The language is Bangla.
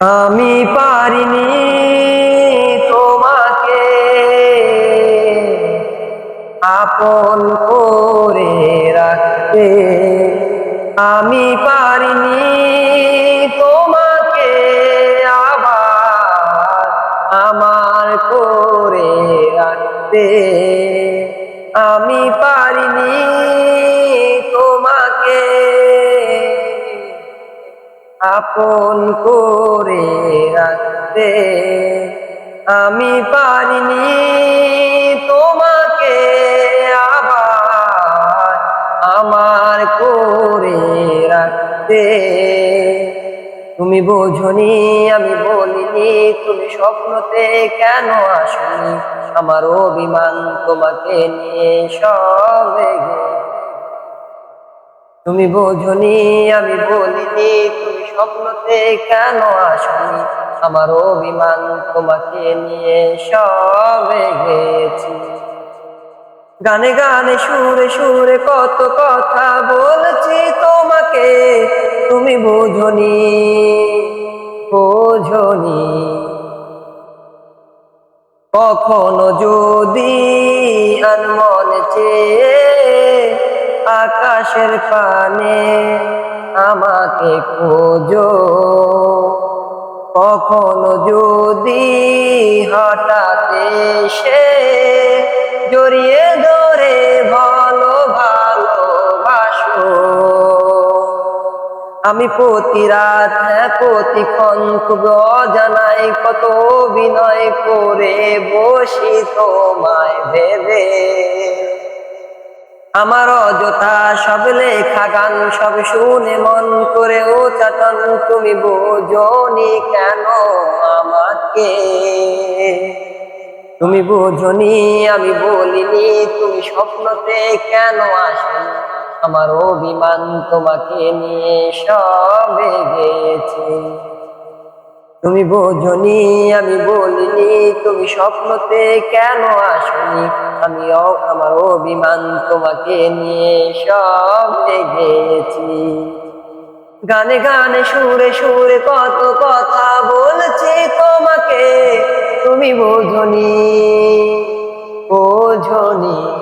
আমি পারিনি তোমাকে। আপন করে রাখতে। আমি পারিনি তোমাকে আবার আমার করে রাখতে। আমি পারিনি আপন করে রাখতে। আমি পারিনি তোমাকে আবার আমার করে রাখতে। তুমি বোঝনি, আমি বলিনি, তুমি স্বপ্নতে কেন আসনি? আমার অভিমান তোমাকে নিয়ে সবে তুমি বোঝনি, আমি বলিনি, তুমি স্বপ্নতে কেন আসনি? আমার অভিমান তোমাকে নিয়ে সবে গেছি। গানে গানে সুরে সুরে কত কথা বলছি তোমাকে, তুমি বোঝনি বোঝনি। কখনো যদি আনমন চেয়ে আকাশের পানে আমাকে খোঁজো। কখনো যদি হঠাৎ এসে জড়িয়ে ধরে ভালো ভালোবাসো আমি প্রতি রাত খুব অজানাই কত অভিনয় করে বসি তোমায় ভেবে। আমার অযথা সব লেখা গান, সব শুনে মন করে, ও চাতন তুমি বোঝনি কেন আমাকে? তুমি বোঝনি আমি বলিনি, তুমি স্বপ্নতে কেন আসনি আমার অভিমান তোমাকে নিয়ে সবে গেছে তুমি বোঝনি, আমি বলিনি, তুমি স্বপ্নতে কেন আসনি? আমি আমার অভিমান তোমাকে নিয়ে সব গেছি গানে গানে, সুরে সুরে কত কথা বলছি তোমাকে, তুমি বোঝনি বোঝনি।